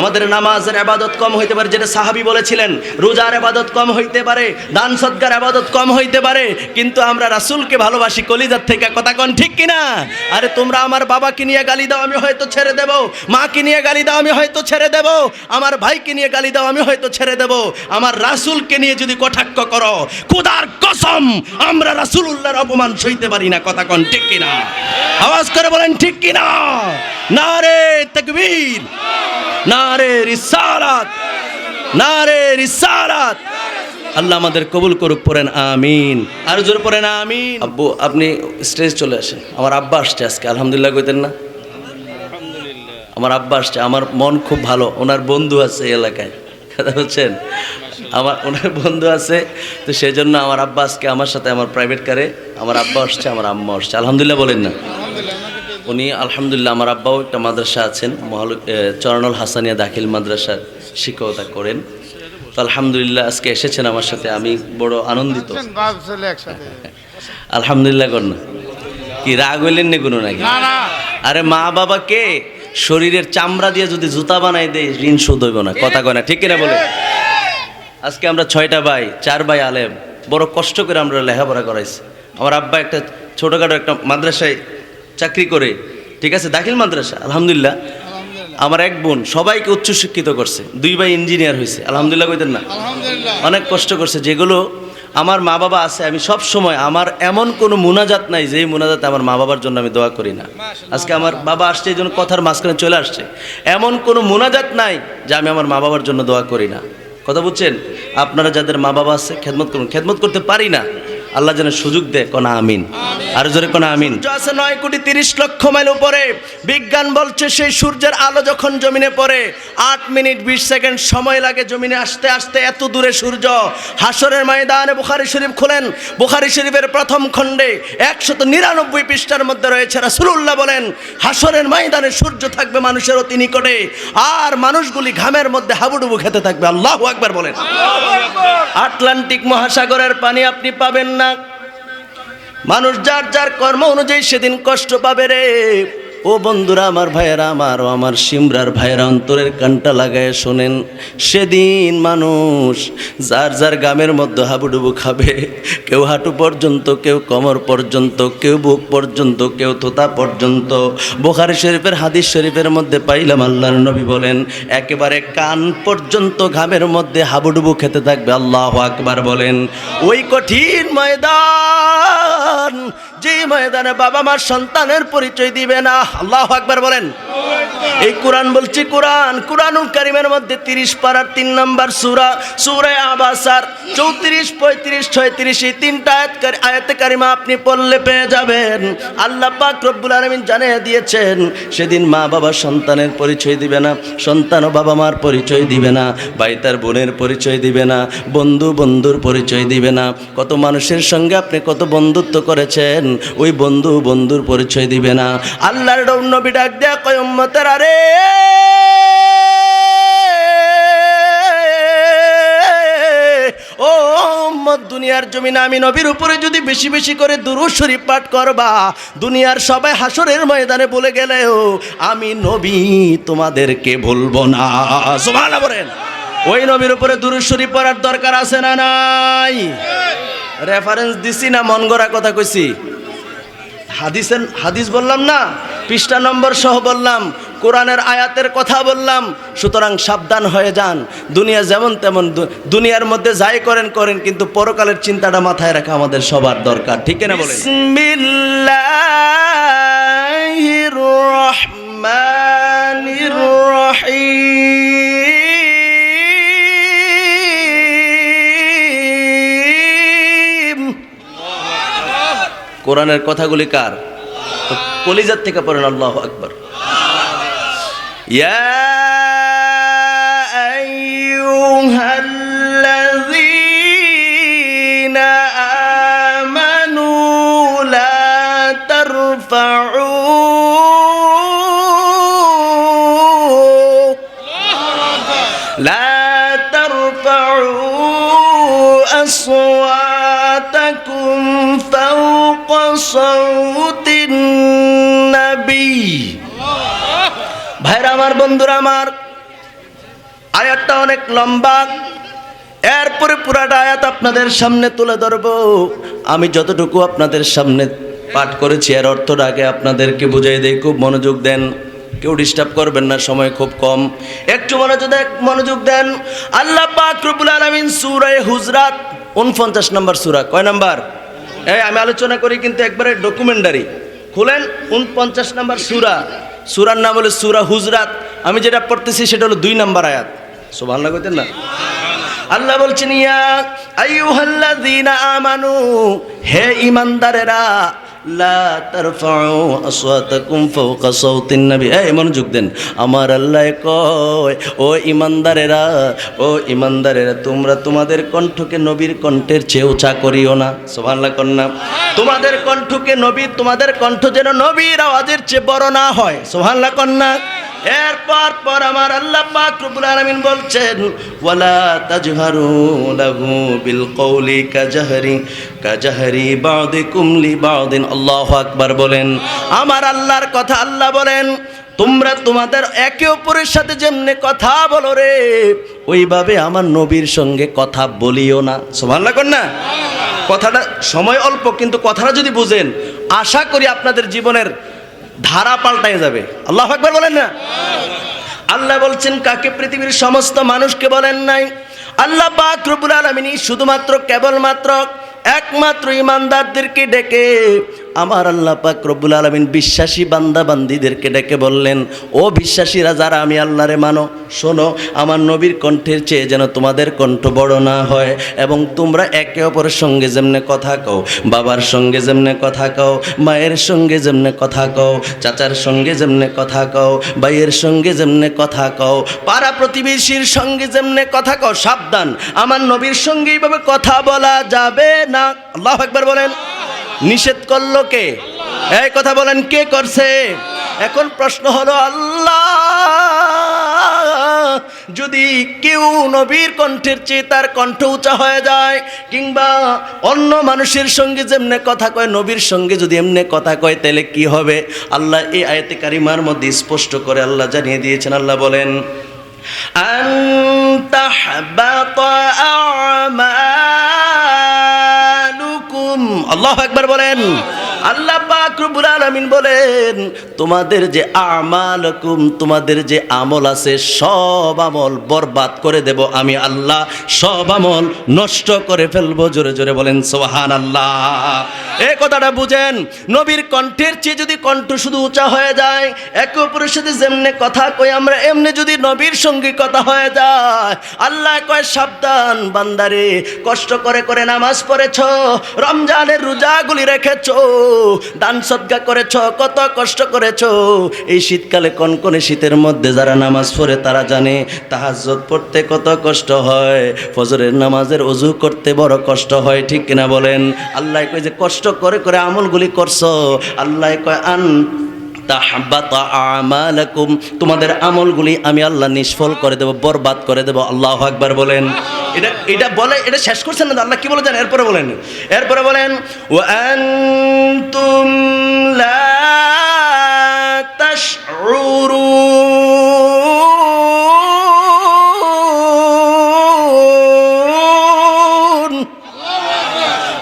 আমাদের নামাজের আবাদত কম হইতে পারে, যেটা সাহাবি বলেছিলেন। রোজার আবাদত কম হইতে পারে, দান সৎকার আবাদত কম হইতে পারে, কিন্তু আমরা রাসূলকে ভালোবাসি, কলিজার থেকে কথা কন, ঠিক কিনা? আরে তোমরা আমার বাবাকে নিয়ে গালি দাও, আমি হয়তো ছেড়ে দেব। মাকে নিয়ে গালি দাও, আমি হয়তো ছেড়ে দেব। আমার ভাইকে নিয়ে গালি দাও, আমি হয়তো ছেড়ে দেব। আমার রাসূলকে নিয়ে যদি কটাক্ষ করো, খোদার কসম, আমরা রাসূলুল্লাহর অপমান সইতে পারি না, কথা কন, ঠিক কিনা? আওয়াজ করে বলেন, ঠিক কিনা? নারে তাকবীর। নারে রিসালাত নারে রিসালাত। আল্লাহ আমাদের কবুল করুক পড়েন আমিন। আর জোর পড়েন আমিন। আব্বু আপনি স্টেজ চলে আসেন। আমার আব্বা আসছে আজকে আলহামদুলিল্লাহ কইতেন না? আমার আব্বা আসছে আমার মন খুব ভালো ওনার বন্ধু আছে এই এলাকায়। কথা বলছেন? আমার ওনার বন্ধু আছে তো সেই জন্য আমার আব্বা আজকে আমার সাথে আমার প্রাইভেট কারে আমার আব্বা আসছে আমার আম্মা আসছে। আলহামদুলিল্লাহ বলেন না। উনি আলহামদুলিল্লাহ আমার আব্বাও একটা মাদ্রাসা আছেন মহাল চরণল হাসানিয়া দাখিল মাদ্রাসার শিক্ষকতা করেন। তো আলহামদুলিল্লাহ আজকে এসেছেন আমার সাথে আমি বড় আনন্দিত। আলহামদুলিল্লাহ কর না কি রাগ হইলেন নি কোনো নাকি? আরে মা বাবাকে শরীরের চামড়া দিয়ে যদি জুতা বানাই দেয় ঋণ শোধ হইব না। কথা কয় না ঠিক কিনা বলে? আজকে আমরা ছয়টা ভাই চার ভাই আলেম। বড় কষ্ট করে আমরা লেখাপড়া করাইছি। আমার আব্বা একটা ছোটোখাটো একটা মাদ্রাসায় চাকরি করে। ঠিক আছে? দাখিল মাদ্রাসা আলহামদুলিল্লাহ। আমার এক বোন সবাইকে উচ্চশিক্ষিত করছে। দুই ভাই ইঞ্জিনিয়ার হয়েছে আলহামদুলিল্লাহ কইতেন না? অনেক কষ্ট করছে। যেগুলো আমার মা বাবা আছে আমি সব সময় আমার এমন কোনো মুনাজাত নাই যেই মুনাজাত আমার মা বাবার জন্য আমি দোয়া করি না। আজকে আমার বাবা আসছে এই জন্য কথার মাঝখানে চলে আসছে। এমন কোনো মুনাজাত নাই যে আমি আমার মা বাবার জন্য দোয়া করি না। কথা বুঝছেন? আপনারা যাদের মা বাবা আছে খেদমত করুন। খেদমত করতে পারি না। আল্লাহ যেন সুযোগ দেয় কোনা আমিন। আর জোরে কোনা আমিন। আছে নয় কোটি তিরিশ লক্ষ মাইল উপরে। বিজ্ঞান বলছে সেই সূর্যের আলো যখন জমিনে পড়ে আট মিনিট বিশ সেকেন্ড সময় লাগে জমিনে আসতে আসতে এত দূরে সূর্য। হাসরের ময়দানে বুখারি শরীফ খোলেন। বুখারি শরীফের প্রথম খণ্ডে একশত নিরানব্বই পৃষ্ঠার মধ্যে রয়েছে রাসূলুল্লাহ বলেন হাসরের ময়দানে সূর্য থাকবে মানুষের অতি নিকটে আর মানুষগুলি ঘামের মধ্যে হাবুডুবু খেতে থাকবে। আল্লাহ আকবার বলেন। আটলান্টিক মহাসাগরের পানি আপনি পাবেন না। মানুষ যার যার কর্ম অনুযায়ী সেদিন কষ্ট পাবে রে। ও বন্ধুরা, আমার ভাইয়েরা, আমার ও আমার সিমরার ভাইয়েরা, অন্তরের কানটা লাগায় শোনেন, সেদিন মানুষ যার যার গ্রামের মধ্যে হাবুডুবু খাবে, কেউ হাঁটু পর্যন্ত, কেউ কোমর পর্যন্ত, কেউ বুক পর্যন্ত, কেউ থোতা পর্যন্ত। বোখারি শরীফের, হাদিস শরীফের মধ্যে পাইলাম আল্লাহর নবী বলেন, একেবারে কান পর্যন্ত ঘামের মধ্যে হাবুডুবু খেতে থাকবে, আল্লাহ আকবার বলেন। ওই কঠিন ময়দান, যে ময়দানে বাবা মার সন্তানের পরিচয় দিবে না আল্লাহ আকবার বলেন। এই কোরআন বলছি কোরআন, কোরআনুল মধ্যে তিরিশ পারার তিন নম্বর সুরা সুরে আবাসার চৌত্রিশ, পঁয়ত্রিশ, ছয়ত্রিশ, এই তিনটা কারিমা আপনি পড়লে পেয়ে যাবেন। আল্লাহ পাক রব্বুল আলমিন জানিয়ে দিয়েছেন, সেদিন মা বাবা সন্তানের পরিচয় দিবে না, সন্তান ও বাবা মার পরিচয় দিবে না, ভাই তার বোনের পরিচয় দিবে না, বন্ধু বন্ধুর পরিচয় দিবে না। কত মানুষের সঙ্গে আপনি কত বন্ধুত্ব করেছেন, ওই বন্ধু বন্ধুর পরিচয় দিবে না। আল্লাহর নবী ডাক দেয়া কয়ম্মতের আরে! ও দুনিয়ার জমিনে আমি নবীর উপরে যদি বেশি বেশি করে দুরুদ শরীফ পাঠ করবা, দুনিয়ার সবাই হাসরের ময়দানে বলে গেলেও আমি নবী, তোমাদেরকে ভুলবো না। সুবহানাল্লাহ বলেন। ওই নবীর উপরে দুরুদ শরীফ পড়ার দরকার আছে না নাই? রেফারেন্স দিছি না, মন গড়া কথা কইছি। হাদিসের হাদিস বললাম না? পৃষ্ঠা নম্বর সহ বললাম কোরআনের আয়াতের কথা বললাম সুতরাং সাবধান হয়ে যান। দুনিয়া যেমন তেমন দুনিয়ার মধ্যে যাই করেন করেন কিন্তু পরকালের চিন্তাটা মাথায় রাখা আমাদের সবার দরকার। ঠিক না বলে বিসমিল্লাহির রহমানির রহিম কোরআনের কথাগুলি কার? কলিজার থেকে পড়েন আল্লাহ আকবর ইয়া আইয়ুহাল্লাযীনা আমানু লা তারফাউ لا ترفعوا أصواتكم فوق صوت বন্ধুরা আমার, আয়াতটা অনেক লম্বা। এরপরে পুরাটা আয়াত আপনাদের সামনে তুলে ধরব। আমি যতটুকু আপনাদের সামনে পাঠ করেছি, এর অর্থটা আগে আপনাদেরকে বুঝাই দেই। খুব মনোযোগ দেন, কেউ ডিস্টার্ব করবেন না, সময় খুব কম। একটু মনোযোগ মনোযোগ দেন। আল্লাহ পাক রব্বুল আলামিন সূরা হুজরাত 49 নম্বর সূরা, কয় নাম্বার? এই, আমি আলোচনা করি কিন্তু একবারে ডকুমেন্টারি খুলেন 49 নম্বর সূরা। সূরার নাম হলো সূরা হুজরাত। আমি যেটা পড়তেছি সেটা হলো দুই নাম্বার আয়াত। সুবহানাল্লাহ কইতেন না? আল্লাহ বলছেন, ইয়া আইয়ুহাল্লাযীনা আমানু, হে ঈমানদারেরা মনোযোগ দেন। আমার আল্লাহ কয়, ও ঈমানদারেরা ও ঈমানদারেরা, তোমরা তোমাদের কণ্ঠকে নবীর কণ্ঠের চেয়ে উঁচা করিও না। সুবহানাল্লাহ কন্যা তোমাদের কণ্ঠকে নবী, তোমাদের কণ্ঠ যেন নবীর আওয়াজের চেয়ে বড় না হয়। সুবহানাল্লাহ কন্যা এরপর পর আমার আল্লাহ পাক রব্বুল আলামিন বলছেন, ওয়ালা তাজহারু লাহু বিল কওলি কাজাহরি কাজাহরি বাউদিকুম লি বাউদিন আল্লাহু আকবার বলেন। আমার আল্লাহর কথা আল্লাহ বলেন, তোমরা তোমাদের একে অপরের সাথে যেমনে কথা বলো রে, ওইভাবে আমার নবীর সঙ্গে কথা বলিও না। সুবহানাল্লাহ কর না? কথাটা সময় অল্প, কিন্তু কথাটা যদি বুঝেন, আশা করি আপনাদের জীবনের ধারা পাল্টায় যাবে। আল্লাহ একবার বলেন না? আল্লাহ বলছেন, কাকে পৃথিবীর সমস্ত মানুষকে বলেন নাই? আল্লাহ পাক রবুল আলমিনী শুধুমাত্র কেবলমাত্র একমাত্র ইমানদারদেরকে ডেকে আমার আল্লাহ পাক রব্বুল আলামিন বিশ্বাসী বান্দা বান্দিদেরকে ডেকে বললেন, ও বিশ্বাসীরা, যারা আমি আল্লাহরে মানো, শোনো, আমার নবীর কণ্ঠের চেয়ে যেন তোমাদের কণ্ঠ বড় না হয় এবং তোমরা একে অপরের সঙ্গে যেমনে কথা কও, বাবার সঙ্গে যেমনে কথা কও, মায়ের সঙ্গে যেমনে কথা কও, চাচার সঙ্গে যেমনে কথা কও, ভাইয়ের সঙ্গে যেমনে কথা কও, পাড়া প্রতিবেশীর সঙ্গে যেমনে কথা কও, সাবধান, আমার নবীর সঙ্গে এইভাবে কথা বলা যাবে না? আল্লাহ একবার বলেন। নিষেধ করল কে? এই কথা বলেন, কে করছে? এখন প্রশ্ন হলো, আল্লাহ, যদি কেউ নবীর কণ্ঠের চেয়ে তার কণ্ঠ উঁচা হয়ে যায়, কিংবা অন্য মানুষের সঙ্গে যেমনে কথা কয়, নবীর সঙ্গে যদি এমনি কথা কয়, তাহলে কি হবে? আল্লাহ এই আয়তে কারিমার মধ্যে স্পষ্ট করে আল্লাহ জানিয়ে দিয়েছেন, আল্লাহ বলেন আন্তাহবাত আমালুকুম আল্লাহ একবার বলেন। আল্লাহ পাক রব্বুল আলামিন বলেন, তোমাদের যে আমালকুম, তোমাদের যে আমল আছে, সব আমল বরবাদ করে দেব আমি আল্লাহ। সব আমল নষ্ট করে ফেলব। জোরে জোরে বলেন সোহান আল্লাহ এই কথাটা বুঝেন, নবীর কণ্ঠের চেয়ে যদি কণ্ঠ শুধু উঁচা হয়ে যায়, একে অপরের সাথে যেমনে কথা কই, আমরা এমনি যদি নবীর সঙ্গে কথা হয়ে যায়, আল্লাহ কয়, সাবধান বান্দারে, কষ্ট করে করে নামাজ পড়েছ, রমজানের রোজাগুলি রেখেছ দান সদ্গা করেছ, কত কষ্ট করেছ। এই শীতকালে কনকনে শীতের মধ্যে যারা নামাজ পড়ে, তারা জানে তাহাজ্জত পড়তে কত কষ্ট হয়, ফজরের নামাজের অজু করতে বড় কষ্ট হয়, ঠিক কিনা বলেন? আল্লাহ কয় যে, কষ্ট করে করে আমলগুলি করছ। আল্লাহ কয়, আন তোমাদের আমলগুলি আমি আল্লাহ নিষ্ফল করে দেব, বরবাদ করে দেব। আল্লাহ আকবার বলেন। এটা এটা বলে, এটা শেষ করছেন না, আল্লাহ কি বলে জানেন? এরপরে বলেন। এরপরে বলেন ওয়া আনতুম লা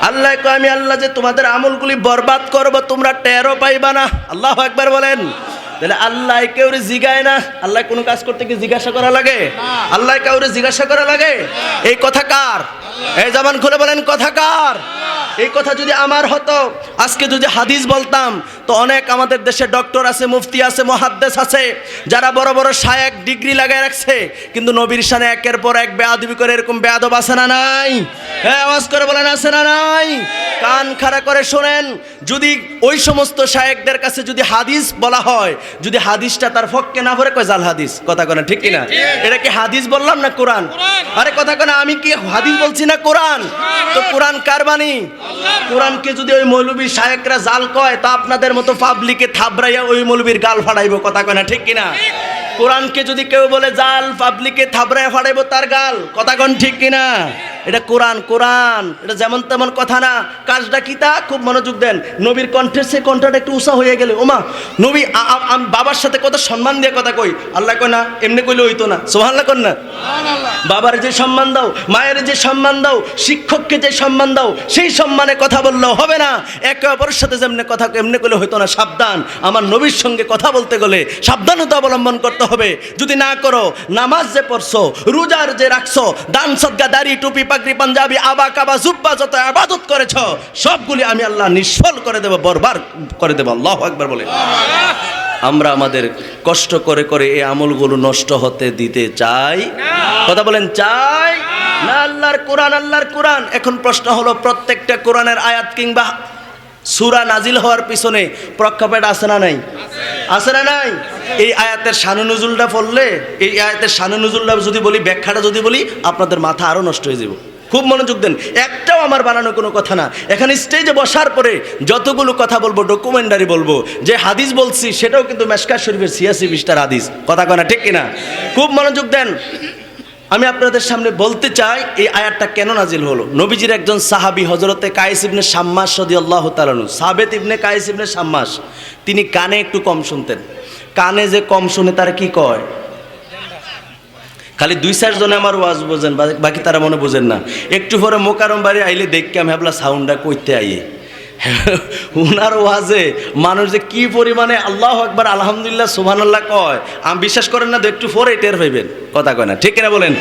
আল্লাহ আমি আল্লাহ যে তোমাদের আমলগুলি বরবাদ করব, তোমরা টেরো পাইবা না। আল্লাহ একবার বলেন। তাহলে আল্লাহ কেউরে জিগায় না? আল্লাহ কোনো কাজ করতে কি জিজ্ঞাসা করা লাগে? আল্লাহ কাউরে জিজ্ঞাসা করা লাগে? এই কথা কার? এই জামান খুলে বলেন, কথা কার? এই কথা যদি আমার হতো, আজকে যদি হাদিস বলতাম, তো অনেক আমাদের দেশে ডক্টর আছে, মুফতি আছে, মহাদ্দেশ আছে, যারা বড় বড় শায়েক ডিগ্রি লাগায় রাখছে, কিন্তু নবীর সানে একের পর এক বেয়াদবি করে এরকম বেয়াদব আছে না নাই? হ্যাঁ আওয়াজ করে বলেন, আছে না নাই? কান খাড়া করে শোনেন, যদি ওই সমস্ত শায়েকদের কাছে যদি হাদিস বলা হয় যদি হাদিসটা তার ফককে না ভরে কয় জাল হাদিস? কথা কয় না ঠিক কিনা? এটা কি হাদিস বললাম না কোরআন? আরে কথা কয় না আমি কি হাদিস বলছি না কোরআন? তো কোরআন কার বাণী? কোরআনকে যদি ওই মৌলবী শায়েকরা জাল কয় তা আপনাদের মতো পাবলিকে থাবড়াইয়া ওই মৌলবীর গাল ফাড়াইব কথা কয় না ঠিক কিনা? কোরআনকে যদি কেউ বলে জাল পাবলিকে থাবড়ায় ফাড়াইবো তার গাল কথা কোন ঠিক কিনা? এটা কোরআন কোরআন। এটা যেমন তেমন কথা না। কাজটা কি তা? খুব মনোযোগ দেন। নবীর কণ্ঠের সে কণ্ঠটা একটু উষা হয়ে গেলে। ওমা নবী আ- আ- বাবার সাথে কত সম্মান দিয়ে কথা কই। আল্লাহ কয় না এমনি কইলে হইতো না। সোহাল্লা কর না। বাবার যে সম্মান দাও মায়ের যে সম্মান দাও শিক্ষককে যে সম্মান দাও সেই সম্মানে কথা বললেও হবে না। একে অপরের সাথে যেমনি কথা এমনি করলে হইতো না সাবধান। আমার নবীর সঙ্গে কথা বলতে গেলে সাবধানতা অবলম্বন করতে হবে। যদি না করো নামাজ যে পড়ছো রোজার যে রাখছো দান সদ্গা দাড়ি টুপি পাগড়ি পাঞ্জাবি, আবা, কাবা, জুব্বা যত আবাদত করেছ, সবগুলি আমি আল্লাহ নিষ্ফল করে দেবো বরবার করে দেবো। আল্লাহ একবার বলে আমরা আমাদের কষ্ট করে করে এই আমলগুলো নষ্ট হতে দিতে চাই। কথা বলেন, চাই? না আল্লাহর কোরআন আল্লাহর কোরআন। এখন প্রশ্ন হলো, প্রত্যেকটা কোরআনের আয়াত কিংবা সুরা নাজিল হওয়ার পিছনে প্রক্ষেপেট আছে না নাই? আছে না নাই? এই আয়াতের শানু নজুলটা পড়লে, এই আয়াতের শানু নজুলটা যদি বলি, ব্যাখ্যাটা যদি বলি, আপনাদের মাথা আরও নষ্ট হয়ে যাব। খুব মনোযোগ দেন। একটাও আমার বানানো কোনো কথা না। এখানে স্টেজে বসার পরে যতগুলো কথা বলব ডকুমেন্টারি বলব, যে হাদিস বলছি, সেটাও কিন্তু মেশকা শরীফের ছিয়াশি বিশটার হাদিস। কথা কয় না, ঠিক কিনা? খুব মনোযোগ দেন। আমি আপনাদের সামনে বলতে চাই, এই আয়াতটা কেন নাজিল হলো? নবীজির একজন সাহাবী হজরতে কায়েস ইবনে শাম্মাস সদি আল্লাহ তালানু সাবেত ইবনে কায়েস ইবনে শাম্মাস তিনি কানে একটু কম শুনতেন। কানে যে কম শুনে তারা কি কয়? খালি দুই চার জনে আমার ওয়াজ বোঝেন বাকি তারা মনে বোঝেন না। একটু পরে মোকারম বাড়ি আইলে দেখকে আমি ভাবলা সাউন্ডটা কইতে আইয়ে। উনার ওয়াজে মানুষ যে কি পরিমাণে আল্লাহ একবার আলহামদুলিল্লাহ সুবহান আল্লাহ কয়, আমি বিশ্বাস করেন না একটু পরে টের পাইবেন। কথা কয় না, ঠিক কিনা বলেন?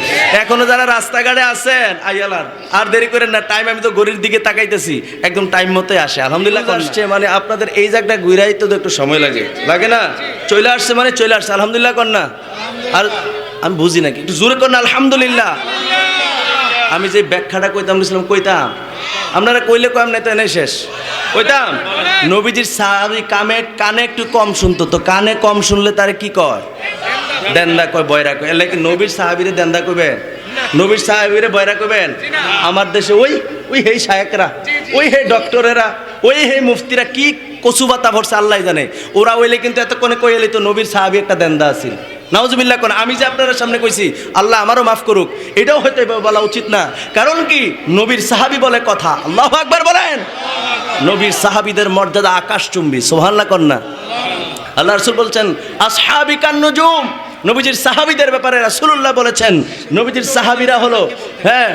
এখনও যারা রাস্তাঘাটে আছেন, আইয়ালার, আর দেরি করেন না টাইম আমি তো গড়ির দিকে তাকাইতেছি, একদম টাইম মতোই আসে, আলহামদুলিল্লাহ আসছে মানে আপনাদের এই জায়গাটা ঘুরাই তো একটু সময় লাগে। লাগে না? চলে আসছে মানে চলে আসছে, আলহামদুলিল্লাহ কর না। আর আমি বুঝি নাকি, একটু জোরে কর না, আলহামদুলিল্লাহ। আমি যে ব্যাখ্যাটা কইতাম কইতাম আপনারা কইলে কম নাই তো এনে শেষ। কইতাম, নবীজির সাহাবি কামে কানে একটু কম শুনতো তো, কানে কম শুনলে তারে কি কয়? দেন্দা কয়, বয়রা কয়। এলে নবীর সাহাবিরে দেন্দা কইবে নবীর সাহাবিরে বয়রা কইবেন? আমার দেশে ওই ওই হেই শায়করা, ওই হে ডক্টরেরা, ওই হে মুফতিরা কি কচু বাতা ভরছে আল্লাহ জানে। ওরা ওইলে কিন্তু এতক্ষণে কই এলি তো নবীর সাহাবি একটা দেন্দা আছিল। নাউজুবিল্লাহ কোন, আমি যে আপনার সামনে কইছি, আল্লাহ আমারও মাফ করুক, এটাও হয়তো বলা উচিত না। কারণ কি? নবীর সাহাবি বলে কথা। আল্লাহ আকবার বলেন। নবীর সাহাবিদের মর্যাদা আকাশ চুম্বি সোহাল্লা কন্যা আল্লাহ রসুল বলছেন, আসহাবি কান্নজুম। নবীজির সাহাবিদের ব্যাপারে রাসূলুল্লাহ বলেছেন, নবীজির সাহাবিরা হলো হ্যাঁ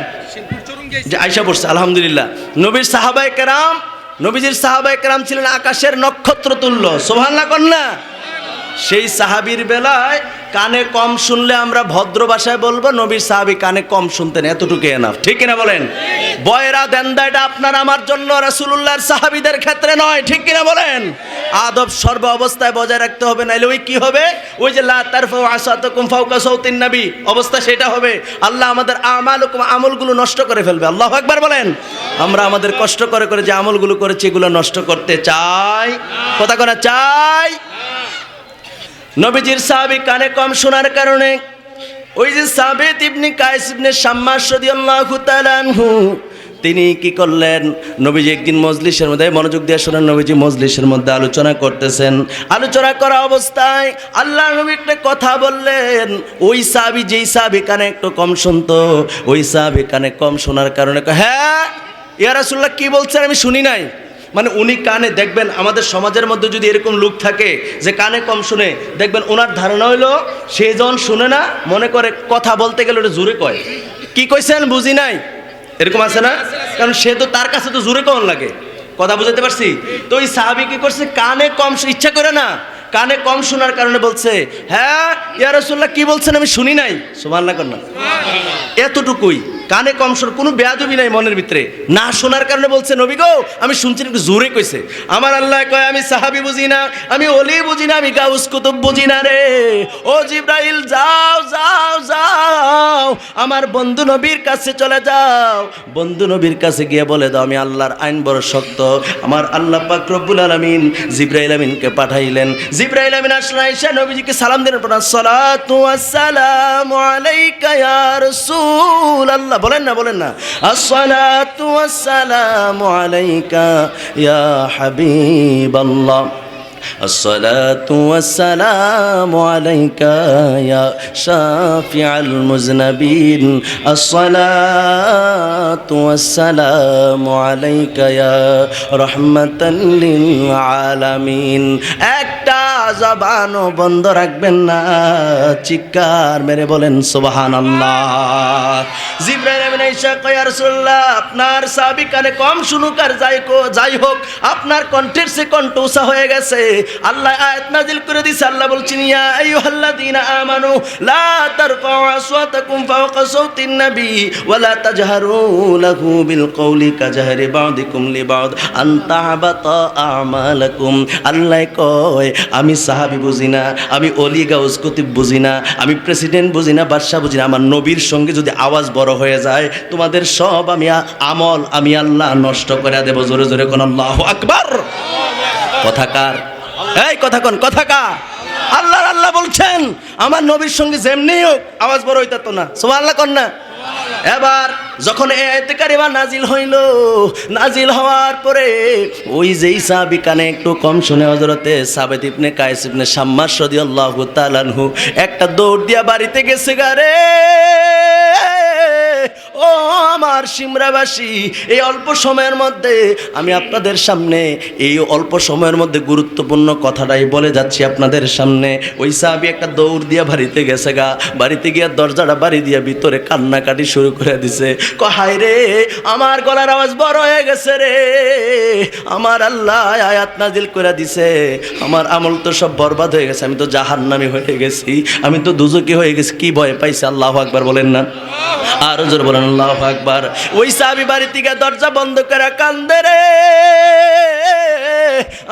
আয়সা পড়ছে, আলহামদুলিল্লাহ। নবীর সাহাবাই কেরাম, নবীজির সাহাবাই কেরাম ছিলেন আকাশের নক্ষত্র তুল্য সোহাল্লা কন্যা সেই সাহাবির বেলায় কানে কম শুনলে আমরা ভদ্র ভাষায় বলব, নবীর সাহাবি কানে কম শুনতেন, এতটুকু এনাফ ঠিক কিনা বলেন? বয়রা এটা আপনার আমার জন্য রাসূলুল্লাহর সাহাবিদের ক্ষেত্রে নয়, ঠিক কিনা বলেন? আদব সর্ব অবস্থায় বজায় রাখতে হবে, নাইলে ওই কি হবে? ওই যে লা নবী, অবস্থা সেটা হবে। আল্লাহ আমাদের আমালুকুম, আমলগুলো নষ্ট করে ফেলবে। আল্লাহ আকবার বলেন। আমরা আমাদের কষ্ট করে করে যে আমলগুলো করেছি, এগুলো নষ্ট করতে চাই। কথা করা চাই? নবীজির সাহাবি কানে কম শোনার কারণে ওই যে সাবেত ইবনি কায়েস ইবনে শাম্মাস রাদিয়াল্লাহু তাআলা আনহু, তিনি কি করলেন? নবীজি একদিন মজলিসের মধ্যে মনোযোগ দিয়ে শোনেন, নবীজি মজলিসের মধ্যে আলোচনা করতেছেন। আলোচনা করা অবস্থায় আল্লাহ নবী একটা কথা বললেন, ওই সাহাবি যেই সাহাবি কানে একটু কম শুনতো, ওই সাহাবি কানে কম শোনার কারণে হ্যাঁ ইয়ারাসুল্লাহ কি বলছেন আমি শুনি নাই। মানে উনি কানে দেখবেন আমাদের সমাজের মধ্যে যদি এরকম লোক থাকে যে কানে কম শুনে দেখবেন ওনার ধারণা হইল সে যখন শুনে না মনে করে কথা বলতে গেলে ওটা জোরে কয়। কি কইছেন? বুঝি নাই? এরকম আছে না? কারণ সে তো তার কাছে তো জোরে কম লাগে। কথা বুঝাতে পারছি? তো ওই সাহাবি কি করছে? কানে কম ইচ্ছা করে না কানে কম শোনার কারণে বলছে হ্যাঁ ইয়া রাসূলুল্লাহ কি বলছেন আমি শুনি নাই? কর না। এতটুকুই। কানে কম শোন, কোনো বেয়াদবি নাই মনের ভিতরে। না শোনার কারণে বলছে, নবী গো, আমি শুনছি একটু জোরে কইছে। আমার আল্লাহ কয়, আমি সাহাবি বুঝি না, আমি অলি বুঝি না, আমি গাউস কুতুব বুঝি না রে। ও জিব্রাইল, যাও যাও যাও, আমার বন্ধু নবীর কাছে চলে যাও। বন্ধু নবীর কাছে গিয়ে বলে, দাও, আমি আল্লাহর আইন বড় শক্ত। আমার আল্লাহ পাক রব্বুল আলামিন জিব্রাইল আমিনকে পাঠাইলেন। জিব্রাইল আমিন আসলে আইসা নবীজিকে সালাম দিলেন সালাতু আসসালামু আলাইকা ইয়া রাসূল আল্লাহ বলেন না বলেন না আসসালাতু আসসালামু আলাইকা ইয়া হাবিবাল্লাহ الصلاة والسلام عليك يا شافع المذنبين الصلاة والسلام عليك يا رحمة للعالمين একটা জবানও বন্ধ রাখবেন না। চিৎকার মেরে বলেন সুবাহান আল্লাহ আপনার সাহাবী কানে কম শুনুক আর যাই যাই হোক, আপনার কণ্ঠের সে কণ্ঠ উষা হয়ে গেছে। আল্লাহ আয়াত নাজিল করে দিছে, আল্লাহ আমানু তাজহারু বিল আল্লাহ কয়, আমি সাহাবী বুঝি না, আমি অলি গাউস কুতুব বুঝি না, আমি প্রেসিডেন্ট বুঝি না, বাদশাহ বুঝি না, আমার নবীর সঙ্গে যদি আওয়াজ বড় হয়ে যায়, তোমাদের সব আমি আমল আমি আল্লাহ নষ্ট করে দেব, জোরে জোরে কোন আল্লাহ আকবার। কথাকার এই, কথা কোন? কথাকার আল্লাহ আল্লাহ বলছেন, আমার নবীর সঙ্গে যেমনি হোক, আওয়াজ বড় হইতাতো না। সোমা আল্লাহ কন না। এবার যখন এতে কারিমা নাজিল হইল, নাজিল হওয়ার পরে ওই যেই সাহাবি কানে একটু কম শুনে হজরতে সাবেদ ইবনে কায়েস ইবনে সাম্মার সদি আল্লাহ তালানহু একটা দৌড় দিয়া বাড়িতে গেছে গারে ও আমার সিমরাবাসী, এই অল্প সময়ের মধ্যে আমি আপনাদের সামনে এই অল্প সময়ের মধ্যে গুরুত্বপূর্ণ কথাটাই বলে যাচ্ছি আপনাদের সামনে। ওই সাহাবি একটা দৌড় দিয়া বাড়িতে গেছে গা। বাড়িতে গিয়া দরজাটা বাড়ি দিয়া ভিতরে কান্নাকাটি শুরু করে দিছে। কহাই রে, আমার গলার আওয়াজ বড় হয়ে গেছে রে। আমার আল্লাহ আয়াত নাজিল করে দিছে। আমার আমল তো সব বরবাদ হয়ে গেছে। আমি তো জাহান্নামি হয়ে গেছি। আমি তো দুজকি হয়ে গেছি। কি ভয় পাইছে? আল্লাহ আকবার বলেন না। আরও জোর বলেন আল্লাহ আকবার। ওই সাহাবি বাড়ি থেকে দরজা বন্ধ করে কান্দে রে।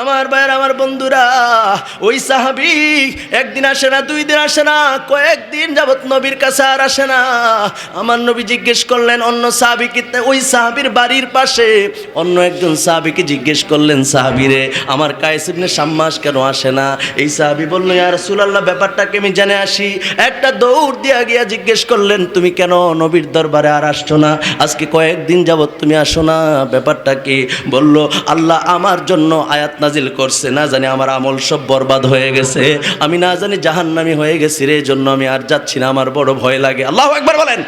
আমার ভাইয়ের, আমার বন্ধুরা, ওই সাহাবি একদিন আসে না, দুই দিন আসে না, কয়েকদিন যাবত নবীর কাছে আর আসে না। আমার নবী জিজ্ঞেস করলেন, অন্য সাহাবিকে ওই সাহাবির বাড়ির পাশে। অন্য একজন সাহাবিকে জিজ্ঞেস করলেন সাহাবিরে আমার কায়েসিবনে সাম্মাস কেন আসে না? এই সাহাবি বলল আর সুলাল্লাহ ব্যাপারটাকে আমি জেনে আসি? একটা দৌড় দিয়া গিয়া জিজ্ঞেস করলেন, তুমি কেন নবীর দরবারে আর আসছো না? আজকে কয়েকদিন যাবত তুমি আসো না, ব্যাপারটা কি? বলল, আল্লাহ আমার জন্য আয়াত নাজিল করছে, না জানি আমার আমল সব বরবাদ হয়ে গেছে। আমি না জানি জাহান্নামি হয়ে গেছি রে জন্য আমি আর যাচ্ছি না, আমার বড় ভয় লাগে। আল্লাহ একবার বলেন।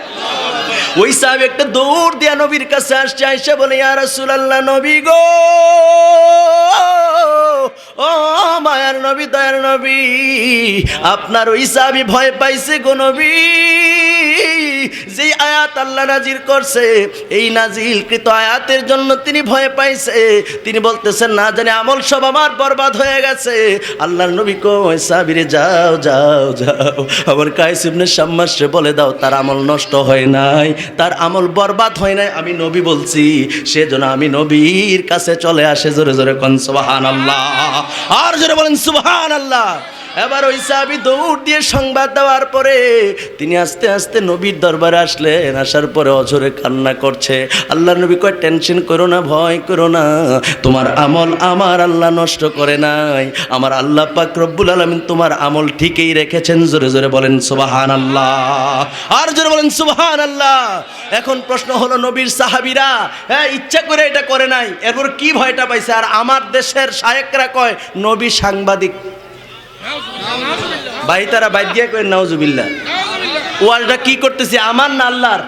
ওই সাহেব একটা দৌড় দিয়া নবীর কাছে আসছে আইসা বলে, ইয়া রাসূলুল্লাহ, নবী গো! ও মায়ার নবী, দয়ার নবী, আপনার ওই সাহাবী ভয় পাইছে গো নবী। যে আয়াত আল্লাহ নাজির করছে, এই নাজিল কৃত আয়াতের জন্য তিনি ভয় পাইছে। তিনি বলতেছেন, না জানি, আমল সব আমার বরবাদ হয়ে গেছে। আল্লাহর নবী কই সাবিরে, যাও যাও যাও। আমার কায়েস ইবনে শাম্মাসে বলে, দাও, তার আমল নষ্ট হয় নাই, তার আমল বরবাদ হয় নাই। আমি নবী বলছি, সেজন্য আমি নবীর কাছে চলে আসে, জোরে জোরে কোন, সুবহানাল্লাহ। আর জোরে বলেন, সুবহানাল্লাহ। এবার ওই সাহাবি দৌড় দিয়ে সংবাদ দেওয়ার পরে তিনি আস্তে আস্তে নবীর দরবারে আসলেন। আসার পরে অঝরে কান্না করছে। আল্লাহ নবী কয়, টেনশন করো না, ভয় করো না। তোমার আমল আমার আল্লাহ নষ্ট করে নাই। আমার আল্লাহ পাক রব্বুল আলমিন তোমার আমল ঠিকই রেখেছেন। জোরে জোরে বলেন সুবাহান আল্লাহ আর জোরে বলেন সুবাহান আল্লাহ এখন প্রশ্ন হলো নবীর সাহাবিরা হ্যাঁ ইচ্ছা করে এটা করে নাই। এরপর কি ভয়টা পাইছে? আর আমার দেশের শায়েকরা কয়, নবী সাংবাদিক ভাই, তারা বাইর দিয়ে কই নাউজুবিল্লাহ। ওয়ালটা কি করতেছি? আমার না আল্লাহর?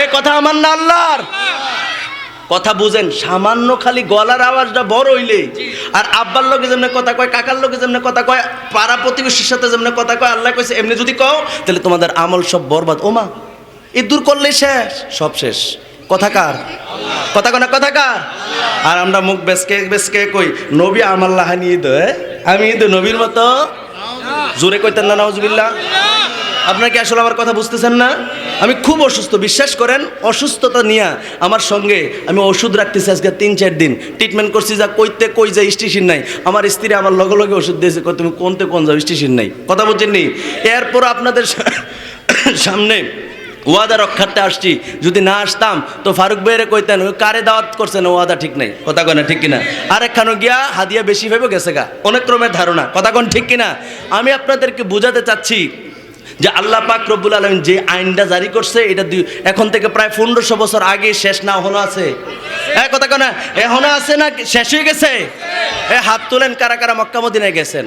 এই কথা আমার না আল্লাহর? কথা বুঝেন, সামান্য খালি গলার আওয়াজটা বড় হইলে, আর আব্বার লোকে যেমন কথা কয়, কাকার লোকে যেমন কথা কয়, পাড়া প্রতিবেশীর সাথে যেমন কথা কয়, আল্লাহ কইছে, এমনি যদি কও, তাহলে তোমাদের আমল সব বরবাদ। ওমা এ দূর করলে শেষ, সব শেষ। কথাকার কথা কনা কথাকার আর আমরা মুখ বেসকে বেসকে কই? নবী আমার লাহানি ঈদ আমি ঈদ নবীর মতো? জোরে কইতেন না, নাউজুবিল্লাহ। আপনারা কি আসলে আমার কথা বুঝতেছেন না? আমি খুব অসুস্থ, বিশ্বাস করেন, অসুস্থতা নিয়ে আমার সঙ্গে আমি ওষুধ রাখতেছি আজকে তিন, চার দিন। ট্রিটমেন্ট করছি যা কইতে কই যা স্টেশন নাই। আমার স্ত্রী আমার লগে লগে ওষুধ দিয়েছে তুমি কোনতে কোন যাও স্টেশন নাই। কথা বলছেন নি এরপর আপনাদের সামনে ওয়াদা রক্ষার্থে আসছি। যদি না আসতাম, তো ফারুক ভাইয়ের কইতেন, ওই কারে দাওয়াত করছেন ওয়াদা ঠিক নাই। কথা কয় না, ঠিক কিনা? আরেকখানো গিয়া হাদিয়া বেশি ভেবে গেছে গা। অনেক ক্রমের ধারণা। কথা কোন, ঠিক কিনা? আমি আপনাদেরকে বোঝাতে চাচ্ছি যে আল্লাহ পাক রব্বুল আলমিন যে আইনটা জারি করছে, এটা এখন থেকে প্রায় পনেরোশো বছর আগে শেষ না এখনও আছে। হ্যাঁ কথা কেনা এখনও আছে না শেষ হয়ে গেছে? এ, হাত তোলেন কারা কারা মক্কা মদিনায় গেছেন?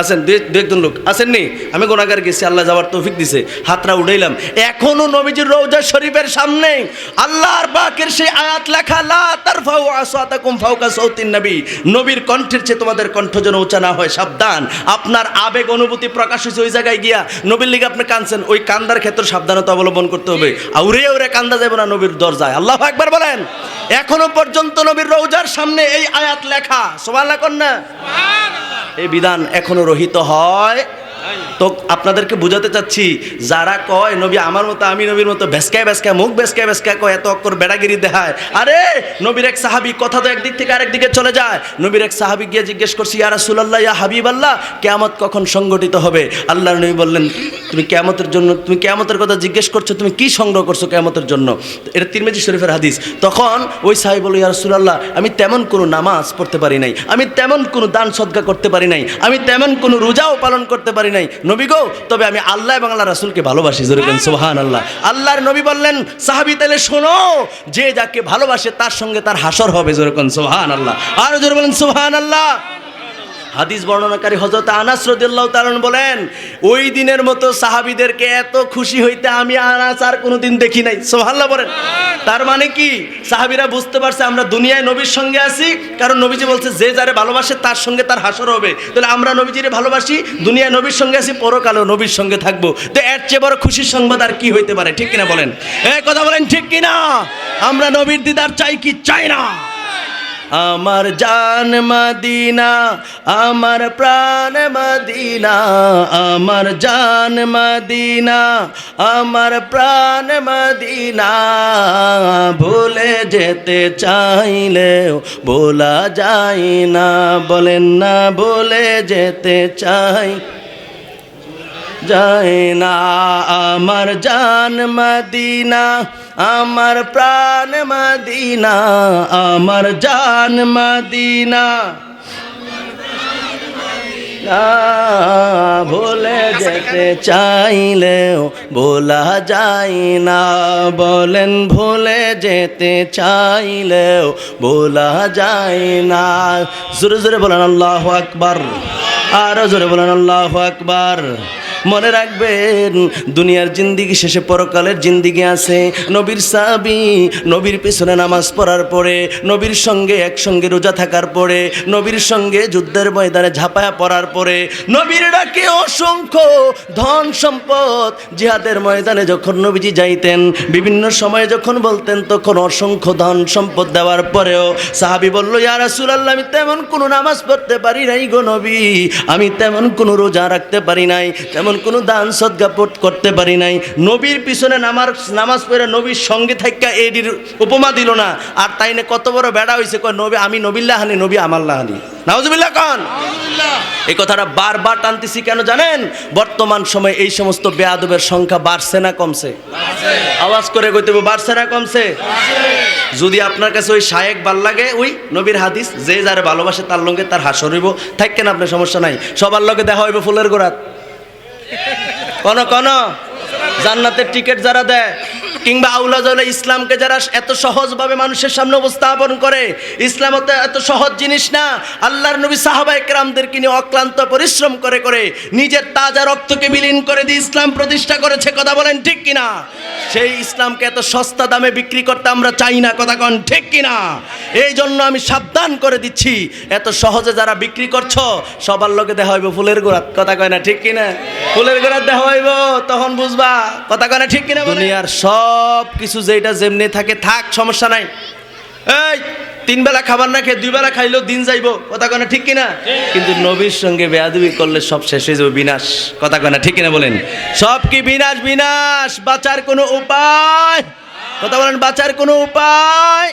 আছেন, দু একজন লোক। আসেননি আমি গোনাগার গেছি, আল্লাহ যাওয়ার তৌফিক দিছে। হাতরা উঠাইলাম। এখনও নবীজির রৌজা শরীফের সামনে আল্লাহর বাকের সেই আয়াত লেখা, লা তারফাউ আসওয়াতাকুম ফাওকা সাউতিন নবী। নবীর কণ্ঠের চেয়ে তোমাদের কণ্ঠ যেন উঁচা না হয়, সাবধান। আপনার আবেগ অনুভূতি প্রকাশ হয়েছে ওই জায়গায় গিয়া। নবীর লিগে আপনি কানছেন ওই কান্দার ক্ষেত্রে সাবধানতা অবলম্বন করতে হবে। আউরে আউরে কান্দা যাবে না নবীর দরজায়। আল্লাহ একবার বলেন। এখনও পর্যন্ত নবীর রৌজার সামনে এই আয়াত লেখা। সোমাল্লা কন্যা। এই বিধান এখনও রহিত হয়। তো আপনাদেরকে বুঝাতে চাচ্ছি, যারা কয়, নবী আমার মতো, আমি নবীর মতো, ভেসকায় ভেসকায়, মুখ ভেসকায় ভেসকায় কয়, এত অক্ষর বেড়াগিরি দেখায়। আরে, নবীর এক সাহাবি কথা তো একদিক থেকে আরেক দিকে চলে যায়। নবীর এক সাহাবি গিয়ে জিজ্ঞেস করছি, ইয়া রাসূলুল্লাহ, ইয়া হাবিব আল্লাহ কেয়ামত কখন সংগঠিত হবে? আল্লাহর নবী বললেন, তুমি কেয়ামতের জন্য, তুমি কেয়ামতের কথা জিজ্ঞেস করছ, তুমি কি সংগ্রহ করছ কেয়ামতের জন্য? এটা তিরমিজি শরীফের হাদিস। তখন ওই সাহেব বলো ইয়া রাসূলুল্লাহ, আমি তেমন কোনো নামাজ পড়তে পারি নাই, আমি তেমন কোনো দান সদকা করতে পারি নাই, আমি তেমন কোনো রোজাও পালন করতে পারি নাই নবী গো, তবে আমি আল্লাহ এবং আল্লাহ রাসুলকে ভালোবাসি জরুরেন সোহান আল্লাহ আল্লাহর নবী বললেন, সাহাবি, তাহলে শোনো, যে যাকে ভালোবাসে তার সঙ্গে তার হাসর হবে যেরকম সোহান আল্লাহ আর জোর বলেন সোহান আল্লাহ হাদিস বর্ণনাকারী হজরত আনাস রদিল্লাহ তালন বলেন, ওই দিনের মতো সাহাবিদেরকে এত খুশি হইতে আমি আনাস আর কোনোদিন দেখি নাই। সোহাল্লা বলেন। তার মানে কি? সাহাবিরা বুঝতে পারছে আমরা দুনিয়ায় নবীর সঙ্গে আছি, কারণ নবীজি বলছে, যে যারে ভালোবাসে তার সঙ্গে তার হাসর হবে। তাহলে আমরা নবীজিরে ভালোবাসি, দুনিয়ায় নবীর সঙ্গে আছি, পরকালেও নবীর সঙ্গে থাকব। তো এর চেয়ে বড় খুশির সংবাদ আর কি হইতে পারে, ঠিক কিনা বলেন? এ কথা বলেন ঠিক কিনা? আমরা নবীর দিদার চাই কি চাই না? আমার জান মদিনা, আমার প্রাণ মদিনা, আমার জান মদিনা, আমার প্রাণ মদিনা। ভুলে যেতে চাইলেও বলা যায় না, বলেন না বলে যেতে চাই। যায় না আমার জান মদিনা আমার প্রাণ মদিনা আমার জান মদিনা ভুলে যেতে চাইলেও বলা যায় না বলেন ভুলে যেতে চাইলেও বলা যায় না জোরে জোরে বলেন আল্লাহ আকবার আরও জোরে বলেন আল্লাহ আকবার মনে রাখবেন, দুনিয়ার জিন্দিগি শেষে পরকালের জিন্দিগি আছে। নবীর সাবি নবীর পিছনে নামাজ পড়ার পরে, নবীর সঙ্গে একসঙ্গে রোজা থাকার পরে, নবীর সঙ্গে যুদ্ধের ময়দানে ঝাঁপায়া পড়ার পরে, নবীর ডাকে অসংখ্য ধন সম্পদ। জিহাদের ময়দানে যখন নবীজি যাইতেন, বিভিন্ন সময়ে যখন বলতেন, তখন অসংখ্য ধন সম্পদ দেওয়ার পরেও সাহাবি বলল, ইয়া রাসূলুল্লাহ, আমি তেমন কোনো নামাজ পড়তে পারি নাই গো নবী। আমি তেমন কোনো রোজা রাখতে পারি নাই। তেমন কোনো দান সদ্গা করতে পারি নাই। নবীর পিছনে নামার নামাজ পড়ে নবীর সঙ্গে থাকা এডির উপমা দিল না। আর তাই না কত বড় বেড়া হয়েছে কয় নবী আমি নবিল্লাহ হানি নবী আমাল্লাহ হানি নাউজুবিল্লাহ কন। এই কথাটা বারবার টানতেছি কেন জানেন? বর্তমান সময়ে এই সমস্ত বেয়াদবের সংখ্যা বাড়ছে না কমছে? আওয়াজ করে কইতে বাড়ছে না কমছে? যদি আপনার কাছে ওই শায়েক ভালো লাগে ওই নবীর হাদিস যে যারে ভালোবাসে তার লঙ্গে তার হাসর হইব। থাকেন আপনার সমস্যা নাই। সবার লগে দেখা হইব ফুলের গোড়াত। কোন কোন। জান্নাতের টিকিট যারা দেয় কিংবা আউলা জাউলা ইসলামকে যারা এত সহজভাবে মানুষের সামনে উপস্থাপন করে, ইসলাম তো এত সহজ জিনিস না। আল্লাহর নবী সাহাবা একরামদেরকে নিয়ে অক্লান্ত পরিশ্রম করে করে নিজের তাজা রক্তকে বিলীন করে দিয়ে ইসলাম প্রতিষ্ঠা করেছে। কথা বলেন ঠিক কিনা? সেই ইসলামকে এত সস্তা দামে বিক্রি করতে আমরা চাই না। কথা কন ঠিক কিনা? এই জন্য আমি সাবধান করে দিচ্ছি। এত সহজে যারা বিক্রি করছ, সবার লোকে দেখা হইব ফুলের গোড়াত কথা কয় না ঠিক কিনা? ফুলের গোড়াত দেখা হইব, তখন বুঝবা। কথা কয় না ঠিক কিনা দুনিয়ার সব কিছু যেটা যেমনি থাকে থাক, সমস্যা নাই। এই, তিন বেলা খাবার না খেয়ে দুই বেলা খাইলেও দিন যাইবো, কথা কেনা ঠিক কিনা? কিন্তু নবীর সঙ্গে বেয়াদুবি করলে সব শেষ হয়ে যাবে, বিনাশ, কথা কেনা ঠিক কিনা বলেন? সব কি বিনাশ বিনাশ? বাঁচার কোনো উপায়? কথা বলেন, বাঁচার কোনো উপায়?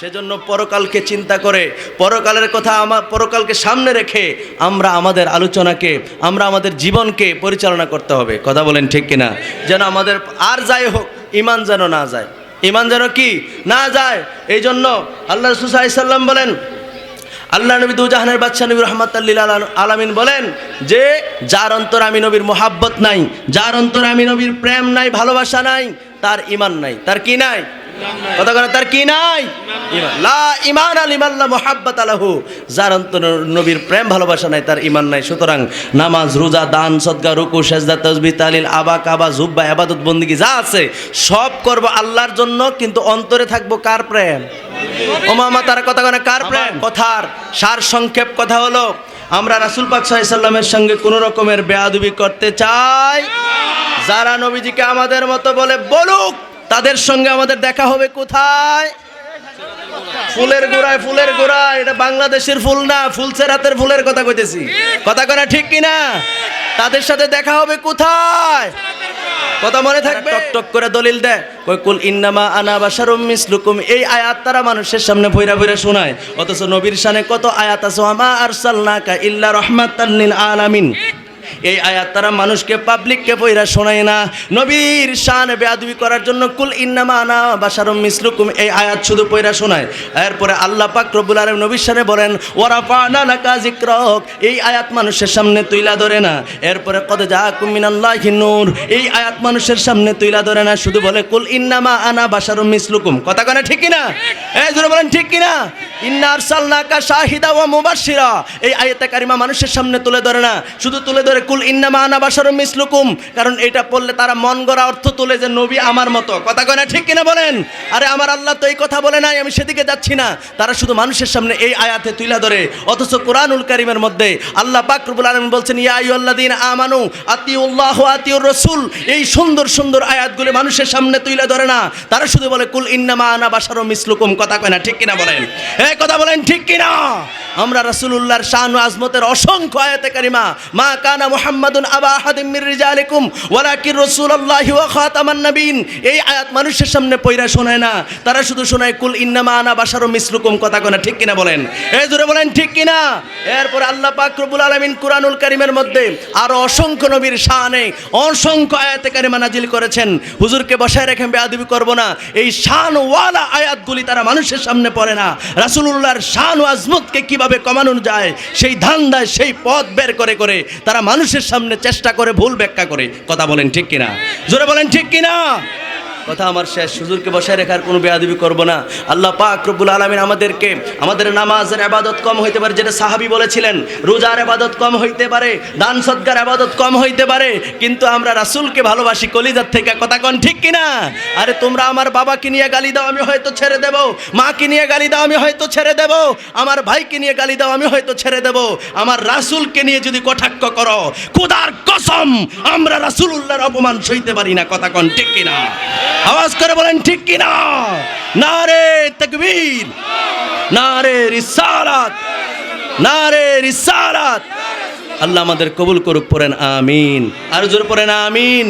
সেজন্য পরকালকে চিন্তা করে, পরকালের কথা আমার পরকালকে সামনে রেখে আমরা আমাদের আলোচনাকে, আমরা আমাদের জীবনকে পরিচালনা করতে হবে। কথা বলেন ঠিক কিনা? যেন আমাদের আর যাই হোক, ইমান যেন না যায়। ইমান যেন কি? না যায়। এই জন্য আল্লাহ সুসাইসাল্লাম বলেন, আল্লাহ নবী দুজাহানের বাদশাহ নবী রহমত আলামিন বলেন যে, যার অন্তর আমি নবীর মোহাব্বত নাই, যার অন্তর আমি নবীর প্রেম নাই, ভালোবাসা নাই, তার ইমান নাই। তার কি নাই? তার কি নাই? লা ইমান আল ইমাল্লা মোহাব্বত আলাহু। যার অন্তর নবীর প্রেম ভালোবাসা নাই তার ইমান নাই। সুতরাং নামাজ রোজা দান সদকা রুকু সেজদা তসবি তালিল আবা কাবা জুব্বা আবাদত বন্দিগি যা আছে সব করব আল্লাহর জন্য কিন্তু অন্তরে থাকব কার প্রেম? ও মামা তার কথা মানে কার প্রেম? কথার সার সংক্ষেপ কথা হলো আমরা রাসুল পাক সাল্লামের সঙ্গে কোনো রকমের বেয়াদবি করতে চাই। যারা নবীজিকে আমাদের মতো বলে বলুক! তাদের সঙ্গে আমাদের দেখা হবে কোথায়? ফুলের গোড়ায় ফুলের গোড়ায়। এটা বাংলাদেশের ফুল না ফুলসের হাতের ফুলের কথা কইতেছি। কথা কনা ঠিক কিনা? তাদের সাথে দেখা হবে কোথায়? কথা মনে থাকবে? টক করে দলিল দেয়। কই, কুল ইন্নামা আনা বাশারুম মিসলুকুম। এই আয়াত তারা মানুষের সামনে ভৈরা ভৈরা শোনায়। অথচ নবীর শানে কত আয়াত আছে আমা আরসালনাকা ইল্লা রাহমাতাল লিল আলামিন। এই আয়াত তারা মানুষকে পাবলিককে বইরা শোনায় না। নবীর শান বেয়াদবি করার জন্য কুল ইন্নামা আনা বাশারুম মিসলুকুম, এই আয়াত শুধু পয়রা শোনায়। এরপরে আল্লাহ পাক রব্বুল আলামিন নবীর শানে বলেন ওরা পানা লাকা যিকরক এই আয়াত মানুষের সামনে তুইলা ধরে না। এরপরে, কদ জাকুম মিনাল্লাহি নূর এই আয়াত মানুষের সামনে তুইলা ধরে না। শুধু বলে, কুল ইন্নামা আনা বাশারুম মিসলুকুম কথা কনে ঠিক কিনা? এই জোরে বলেন ঠিক কিনা? ইন্না আরসালনাকা শাহিদা ওয়া মুবাশশিরা এই আয়াতে কারিমা মানুষের সামনে তুলে ধরে না। শুধু তুলে ধরে কুল ইন্নামা আনা বাশারুম মিসলুকুম। কারণ এটা পড়লে তারা মন গড়া অর্থ তুলে যে নবী আমার মতো। কথা কয় না ঠিক কিনা বলেন? আরে আমার আল্লাহ তো এই কথা বলে নাই, আমি সেদিকে যাচ্ছি না। তারা শুধু মানুষের সামনে এই আয়াতে তুলে ধরে, অথচ কোরআনুল কারিমের মধ্যে আল্লাহ পাক রব্বুল আলামিন বলছেন, ইয়া আইয়ুহাল্লাযীনা আমানু আতিউল্লাহ ওয়া আতিউর রাসূল। এই সুন্দর সুন্দর আয়াতগুলো মানুষের সামনে তুলে ধরে না। তারা শুধু বলে, কুল ইন্নামা আনা বাশারুম মিসলুকুম। কথা কয় না ঠিক কিনা বলেন? এই কথা বলেন ঠিক কিনা? আমরা রাসূলুল্লাহর শান ও আজমতের অসংখ্য আয়াতে কারিমা, মা কানা মুহাম্মাদুন আবা ওয়া খাতামান নবীন এই আয়াত মানুষের সামনে পয়রা শোনায় না, তারা শুধু শোনায়, কুল ইন্নামা আনা মিসলুকুম কথা কোনা ঠিক কিনা বলেন? এই জোরে বলেন, ঠিক কিনা? এরপর আল্লাহ পাক রব্বুল আলামিন কুরআনুল কারীমের মধ্যে অসংখ্য নবীর শানে অসংখ্য আয়াতে কারিমা নাজিল করেছেন। হুজুরকে বসায় রেখে বেয়াদবি করব না। এই শান ওয়ালা আয়াতগুলি তারা মানুষের সামনে পড়ে না। রাসূলুল্লাহর শান ও আজমতকে কীভাবে কমানো যায়, সেই ধান্দায়, সেই পথ বের করে করে তারা মানুষের সামনে চেষ্টা করে ভুল ব্যাখ্যা করে। কথা বলেন ঠিক কিনা? জোরে বলেন ঠিক কিনা? কথা আমার শেষ। হুজুরকে বসায় রেখার কোনো বেয়াদবি করব না। আল্লাহ পাক রব্বুল আলামিন আমাদেরকে, আমাদের নামাজের আবাদত কম হইতে পারে, যেটা সাহাবি বলেছিলেন, রোজার আবাদত কম হইতে পারে, দান সৎকার আবাদত কম হইতে পারে, কিন্তু আমরা রাসূলকে ভালোবাসি, কলিজার থেকে, কথা কন ঠিক কিনা? আরে তোমরা আমার বাবাকে নিয়ে গালি দাও, আমি হয়তো ছেড়ে দেব। মাকে নিয়ে গালি দাও, আমি হয়তো ছেড়ে দেব। আমার ভাইকে নিয়ে গালি দাও, আমি হয়তো ছেড়ে দেব। আমার রাসূলকে নিয়ে যদি কটাক্ষ করো, খোদার কসম, আমরা রাসূলুল্লাহর অপমান সইতে পারি না, কথা কন ঠিক কিনা? আওয়াজ করে বলেন, ঠিক কি কিনা? নারে তকবীর, নারে রিসালাত নারে রিসালাত। আল্লাহ আমাদের কবুল করুক, পড়েন, আমিন। আর জোর পড়েন, আমিন।